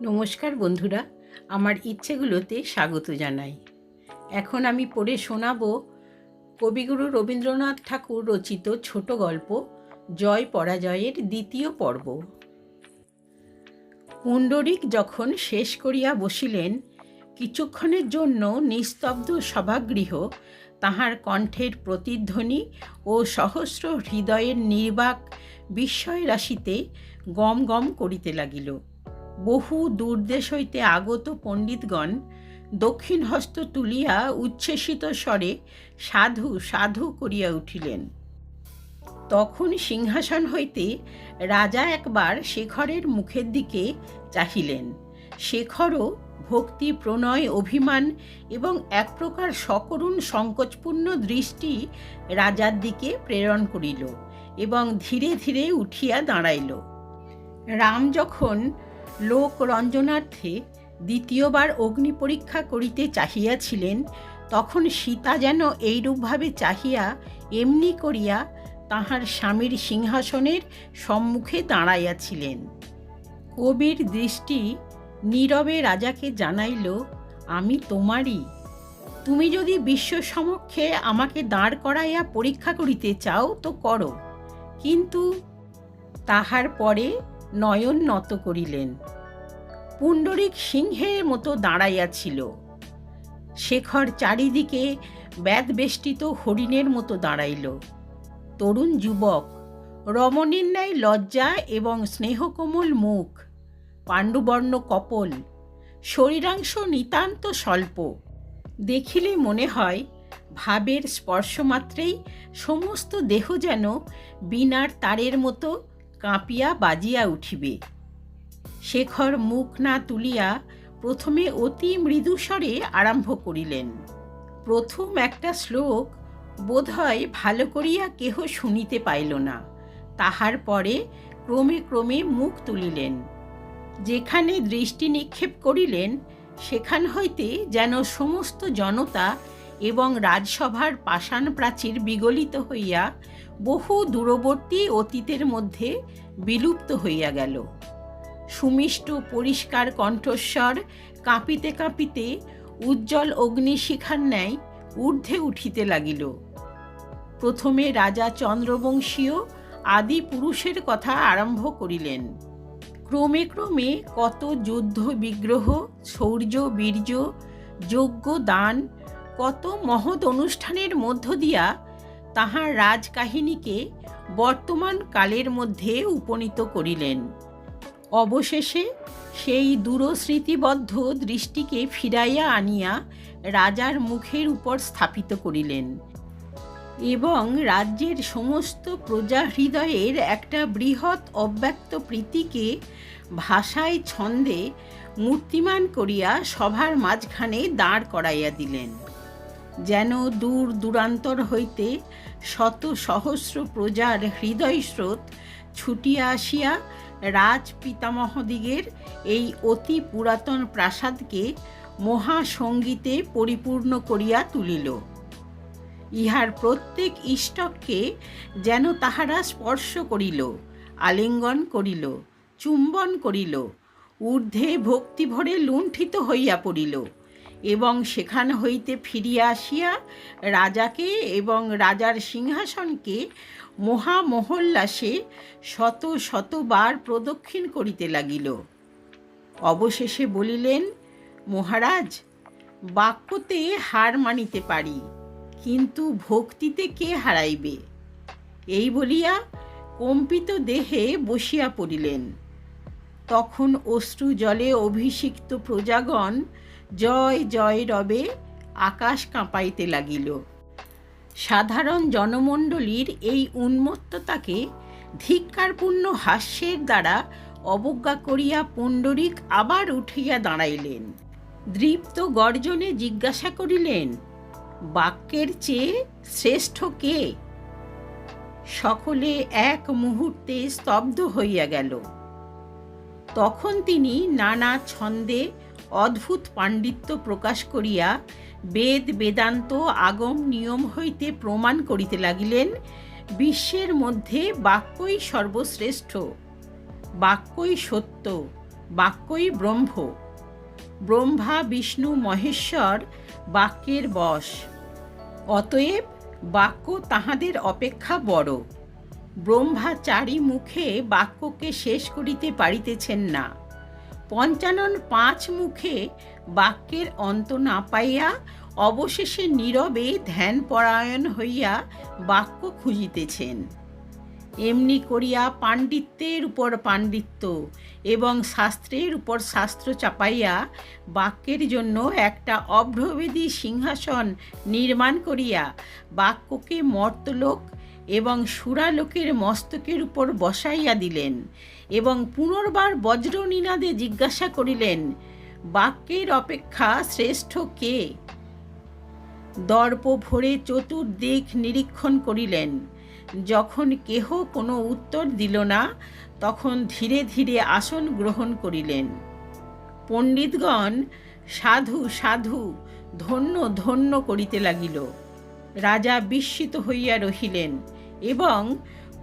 নমস্কার বন্ধুরা, আমার ইচ্ছেগুলোতে স্বাগত জানাই। এখন আমি পড়ে শোনাব কবিগুরু রবীন্দ্রনাথ ঠাকুর রচিত ছোট গল্প, জয় পরাজয়ের দ্বিতীয় পর্ব। পুণ্ডরিক যখন শেষ করিয়া বসিলেন, কিছুক্ষণের জন্য নিস্তব্ধ সভাগৃহ, তাহার কণ্ঠের প্রতিধ্বনি ও সহস্র হৃদয়ের নির্বাক বিস্ময় রাশিতে গম গম করিতে লাগিল। বহু দূরদেশ হইতে আগত পণ্ডিতগণ দক্ষিণ হস্ত তুলিয়া উচ্ছ্বসিত স্বরে সাধু সাধু করিয়া উঠিলেন। তখন সিংহাসন হইতে রাজা একবার শেখরের মুখের দিকে চাহিলেন। শেখরও ভক্তি, প্রণয়, অভিমান এবং এক প্রকার সকরুণ সংকোচপূর্ণ দৃষ্টি রাজার দিকে প্রেরণ করিল এবং ধীরে ধীরে উঠিয়া দাঁড়াইল। রাম যখন লোক রঞ্জনার্থে দ্বিতীয়বার অগ্নি পরীক্ষা করিতে চাহিয়াছিলেন, তখন সীতা যেন এইরূপভাবে চাহিয়া এমনি করিয়া তাহার স্বামীর সিংহাসনের সম্মুখে দাঁড়াইয়াছিলেন। কবির দৃষ্টি নীরবে রাজাকে জানাইল, আমি তোমারই। তুমি যদি বিশ্ব সমক্ষে আমাকে দাঁড় করাইয়া পরীক্ষা করিতে চাও তো করো। কিন্তু তাহার পরে নয়ন নত করিলেন। পুণ্ডরিক সিংহের মতো দাঁড়াইয়াছিল শেখর চারিদিকে ব্যাদবেষ্টিত হরিণের মতো দাঁড়াইল। তরুণ যুবক রমণীর ন্যায় লজ্জা এবং স্নেহকোমল মুখ, পাণ্ডুবর্ণ কপল, শরীরাংশ নিতান্ত স্বল্প। দেখিলে মনে হয়, ভাবের স্পর্শমাত্রেই সমস্ত দেহ যেন বিনার তারের মতো কাঁপিয়া বাজিয়া উঠিবে। শেখর মুখ না তুলিয়া প্রথমে অতি মৃদুস্বরে আরম্ভ করিলেন। প্রথম একটা শ্লোক বোধহয় ভালো করিয়া কেহ শুনিতে পাইল না। তাহার পরে ক্রমে ক্রমে মুখ তুলিলেন। যেখানে দৃষ্টি নিক্ষেপ করিলেন, সেখান হইতে যেন সমস্ত জনতা এবং রাজসভার পাষাণ প্রাচীর বিগলিত হইয়া বহু দূরবর্তী অতীতের মধ্যে বিলুপ্ত হইয়া গেল। সুমিষ্ট পরিষ্কার কণ্ঠস্বর কাঁপিতে কাঁপিতে উজ্জ্বল অগ্নিশিখার ন্যায় ঊর্ধ্বে উঠিতে লাগিল। প্রথমে রাজা চন্দ্রবংশীয় আদি পুরুষের কথা আরম্ভ করিলেন। ক্রমে ক্রমে কত যুদ্ধ বিগ্রহ, শৌর্য, বীর্য যোগ্য দান কত মহৎ অনুষ্ঠানের মধ্য দিয়া তাহার রাজকাহিনীকে বর্তমান কালের মধ্যে উপনীত করিলেন। অবশেষে সেই দূরস্মৃতিবদ্ধ দৃষ্টিকে ফিরাইয়া আনিয়া রাজার মুখের উপর স্থাপিত করিলেন এবং রাজ্যের সমস্ত প্রজা হৃদয়ের একটা বৃহৎ অব্যক্ত প্রীতিকে ভাষায় ছন্দে মূর্তিমান করিয়া সভার মাঝখানে দাঁড় করাইয়া দিলেন। যেন দূর দূরান্তর হইতে শত সহস্র প্রজার হৃদয় স্রোত ছুটিয়া আসিয়া রাজ পিতামহদিগের এই অতি পুরাতন প্রাসাদকে মহাসঙ্গীতে পরিপূর্ণ করিয়া তুলিল। ইহার প্রত্যেক ইষ্টককে যেন তাহারা স্পর্শ করিল, আলিঙ্গন করিল, চুম্বন করিল, ঊর্ধ্বে ভক্তিভরে লুণ্ঠিত হইয়া পড়িল। এবং সেখান হইতে ফিরিয়া আসিয়া রাজাকে এবং রাজার সিংহাসনকে মহামহল্লাসে শত শতবার প্রদক্ষিণ করিতে লাগিল। অবশেষে বলিলেন, মহারাজ, বাক্যতে হার মানিতে পারি, কিন্তু ভক্তিতে কে হারাইবে? এই বলিয়া কম্পিত দেহে বসিয়া পড়িলেন। তখন অশ্রু জলে অভিষিক্ত প্রজাগণ জয় জয় রবে, আকাশ কাঁপাইতে লাগিল। সাধারণ জনমণ্ডলীর এই উন্মত্ততাকে ধিক্কারপূর্ণ হাস্যের দ্বারা অবজ্ঞা করিয়া পুণ্ডরিক আবার উঠিয়া দাঁড়াইলেন। দৃপ্ত গর্জনে জিজ্ঞাসা করিলেন, বাক্যের চেয়ে শ্রেষ্ঠ কে? সকলে এক মুহূর্তে স্তব্ধ হইয়া গেল। তখন তিনি নানা ছন্দে অদ্ভুত পাণ্ডিত্য প্রকাশ করিয়া বেদ বেদান্ত আগম নিয়ম হইতে প্রমাণ করিতে লাগিলেন, বিশ্বের মধ্যে বাক্যই সর্বশ্রেষ্ঠ, বাক্যই সত্য, বাক্যই ব্রহ্ম। ব্রহ্মা, বিষ্ণু, মহেশ্বর বাক্যের বশ। অতএব বাক্য তাহাদের অপেক্ষা বড়। ব্রহ্মা চারি মুখে বাক্যকে শেষ করিতে পারিতেছেন না। পঞ্চানন পাঁচ মুখে বাক্যের অন্ত না পাইয়া অবশেষে নীরবে ধ্যান পরায়ণ হইয়া বাক্য খুঁজিতেছেন। এমনি করিয়া পাণ্ডিত্যের উপর পাণ্ডিত্য এবং শাস্ত্রের উপর শাস্ত্র চাপাইয়া বাক্যের জন্য একটা অভ্রভেদী সিংহাসন নির্মাণ করিয়া বাক্যকে মর্তলোক এবং সুরালোকের মস্তকের উপর বসাইয়া দিলেন এবং পুনর্বার বজ্রনীনাদে জিজ্ঞাসা করিলেন, বাক্যের অপেক্ষা শ্রেষ্ঠ কে? দর্প ভরে চতুর্দিক নিরীক্ষণ করিলেন। যখন কেহ কোনো উত্তর দিল না, তখন ধীরে ধীরে আসন গ্রহণ করিলেন। পণ্ডিতগণ, সাধু সাধু, ধন্য ধন্য করিতে লাগিল। রাজা বিস্মিত হইয়া রহিলেন। এবং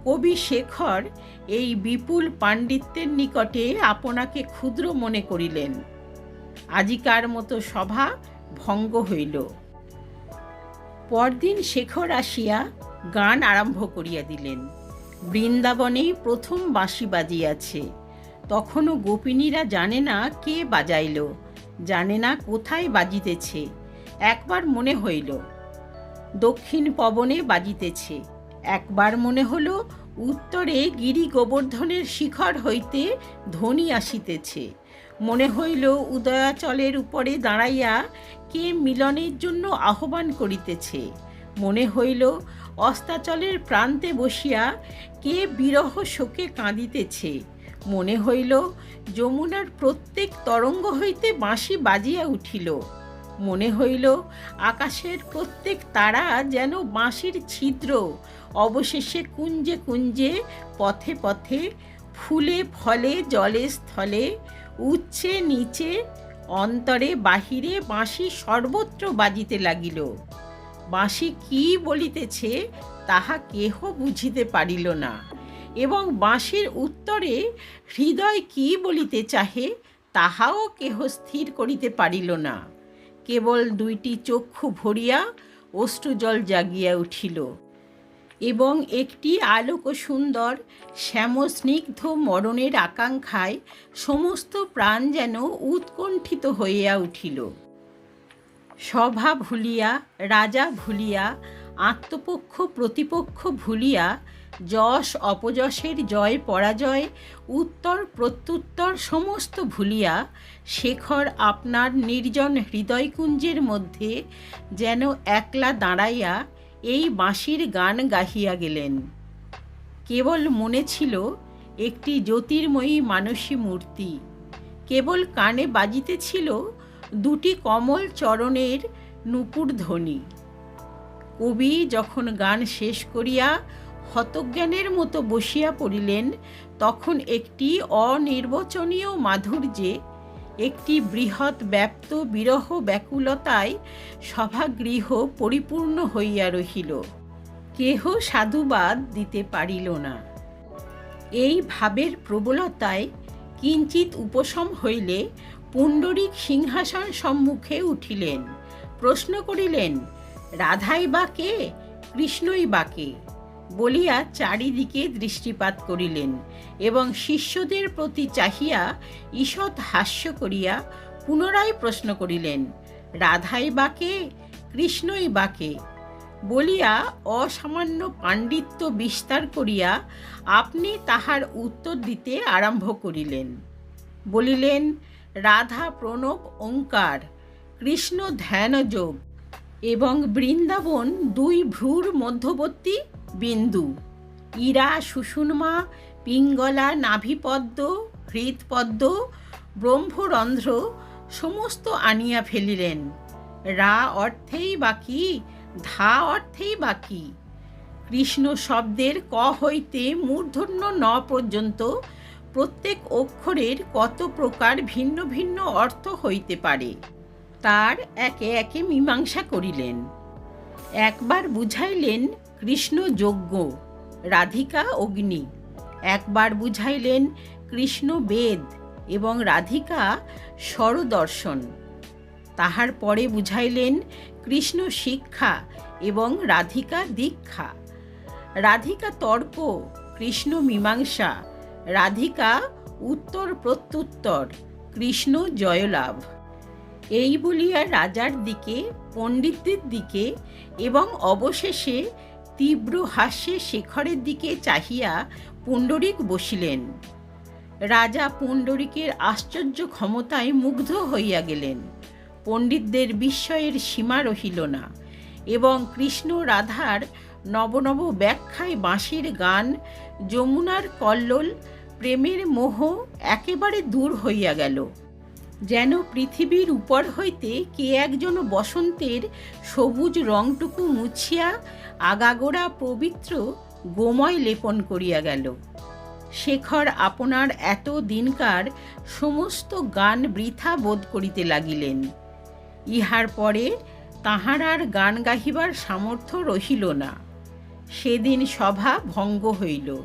কবি শেখর এই বিপুল পাণ্ডিত্যের নিকটে আপনাকে ক্ষুদ্র মনে করিলেন। আজিকার মতো সভা ভঙ্গ হইল। পরদিন শেখর আসিয়া গান আরম্ভ করিয়া দিলেন। বৃন্দাবনেই প্রথম বাঁশি বাজিয়াছে। তখনও গোপিনীরা জানে না কে বাজাইল, জানে না কোথায় বাজিতেছে। একবার মনে হইল, দক্ষিণ পবনে বাজিতেছে। একবার মনে হলো উত্তরে গিরি গোবর্ধনের শিখর হইতে ধ্বনি আসিতেছে। মনে হইল উদয়াচলের উপরে দাঁড়াইয়া কে মিলনের জন্য আহ্বান করিতেছে। মনে হইল অস্তাচলের প্রান্তে বসিয়া কে বিরহ শোকে কাঁদিতেছে। মনে হইল যমুনার প্রত্যেক তরঙ্গ হইতে বাঁশি বাজিয়া উঠিল। মনে হইল আকাশের প্রত্যেক তারা যেন বাঁশির ছিদ্র। অবশেষে কুঞ্জে কুঞ্জে, পথে পথে, ফুলে ফলে, জলে স্থলে, উচ্ছে নিচে, অন্তরে বাহিরে বাঁশি সর্বত্র বাজিতে লাগিল। বাঁশি কি বলিতেছে তাহা কেহ বুঝিতে পারিল না। এবং বাঁশির উত্তরে হৃদয় কি বলিতে চাহে তাহাও কেহ স্থির করিতে পারিল না। কেবল দুইটি চক্ষু ভরিয়া অশ্রুজল জাগিয়া উঠিল এবং একটি আলোক সুন্দর, শ্যামস্নিগ্ধ মরণের আকাঙ্ক্ষায় সমস্ত প্রাণ যেন উৎকণ্ঠিত হইয়া উঠিল। সভা ভুলিয়া, রাজা ভুলিয়া আত্মপক্ষ প্রতিপক্ষ ভুলিয়া যশ অপযশের জয় পরাজয়, উত্তর প্রত্যুত্তর সমস্ত ভুলিয়া শেখর আপনার নির্জন হৃদয়কুঞ্জের মধ্যে যেন একলা দাঁড়াইয়া এই বাঁশির গান গাহিয়া গেলেন। কেবল মনে ছিল একটি জ্যোতির্ময়ী মানসী মূর্তি। কেবল কানে বাজিতেছিল দুটি কমল চরণের নুপুর ধ্বনি। কবি যখন গান শেষ করিয়া হতজ্ঞানের মতো বসিয়া পড়িলেন, তখন একটি অনির্বচনীয় মাধুর্যে একটি বৃহৎ ব্যাপ্ত বিরহ ব্যাকুলতায় সভাগৃহ পরিপূর্ণ হইয়া রহিল। কেহ সাধুবাদ দিতে পারিল না। এই ভাবের প্রবলতায় কিঞ্চিত উপশম হইলে পুণ্ডরিক সিংহাসন সম্মুখে উঠিলেন, প্রশ্ন করিলেন রাধাই বা কে? কৃষ্ণই বা কে? বলিয়া চারিদিকে দৃষ্টিপাত করিলেন এবং শিষ্যদের প্রতি চাহিয়া ঈষৎ হাস্য করিয়া পুনরায় প্রশ্ন করিলেন, রাধাই বা কে? কৃষ্ণই বা কে? বলিয়া অসামান্য পাণ্ডিত্য বিস্তার করিয়া আপনি তাহার উত্তর দিতে আরম্ভ করিলেন। বলিলেন, রাধা প্রণব ওঙ্কার, কৃষ্ণ ধ্যানযোগ এবং বৃন্দাবন দুই ভ্রুর মধ্যবর্তী বিন্দু। ইরা সুষুম্মা পিঙ্গলা, নাভিপদ্ম হৃদপদ্ম ব্রহ্মরন্ধ্র সমস্ত আনিয়া ফেলিলেন। রা অর্থেই বাকি ধা অর্থেই বাকি কৃষ্ণ শব্দের ক হইতে মূর্ধন্য ন পর্যন্ত প্রত্যেক অক্ষরের কত প্রকার ভিন্ন ভিন্ন অর্থ হইতে পারে? তার একে একে মীমাংসা করিলেন। একবার বুঝাইলেন, কৃষ্ণ যজ্ঞ, রাধিকা অগ্নি। একবার বুঝাইলেন, কৃষ্ণ বেদ এবং রাধিকা স্বরদর্শন। তাহার পরে বুঝাইলেন, কৃষ্ণ শিক্ষা এবং রাধিকা দীক্ষা। রাধিকা তর্ক, কৃষ্ণ মীমাংসা, রাধিকা উত্তর প্রত্যুত্তর, কৃষ্ণ জয়লাভ। এই বলিয়া রাজার দিকে, পণ্ডিতদের দিকে এবং অবশেষে তীব্র হাস্যে শেখরের দিকে চাহিয়া পুণ্ডরিক বসিলেন। রাজা পুণ্ডরিকের আশ্চর্য ক্ষমতায় মুগ্ধ হইয়া গেলেন। পণ্ডিতদের বিস্ময়ের সীমা রহিল না এবং কৃষ্ণ রাধার নবনব ব্যাখ্যায় বাঁশির গান, যমুনার কল্লোল, প্রেমের মোহ একেবারে দূর হইয়া গেল। যেন পৃথিবীর উপর হইতে কে একজন বসন্তের সবুজ রংটুকু মুছিয়া আগাগোড়া পবিত্র গোময় লেপন করিয়া গেল। শেখর আপনার এত দিনকার সমস্ত গান বৃথা বোধ করিতে লাগিলেন। ইহার পরে তাহার আর গান গাহিবার সামর্থ্য রহিল না। সেদিন সভা ভঙ্গ হইল।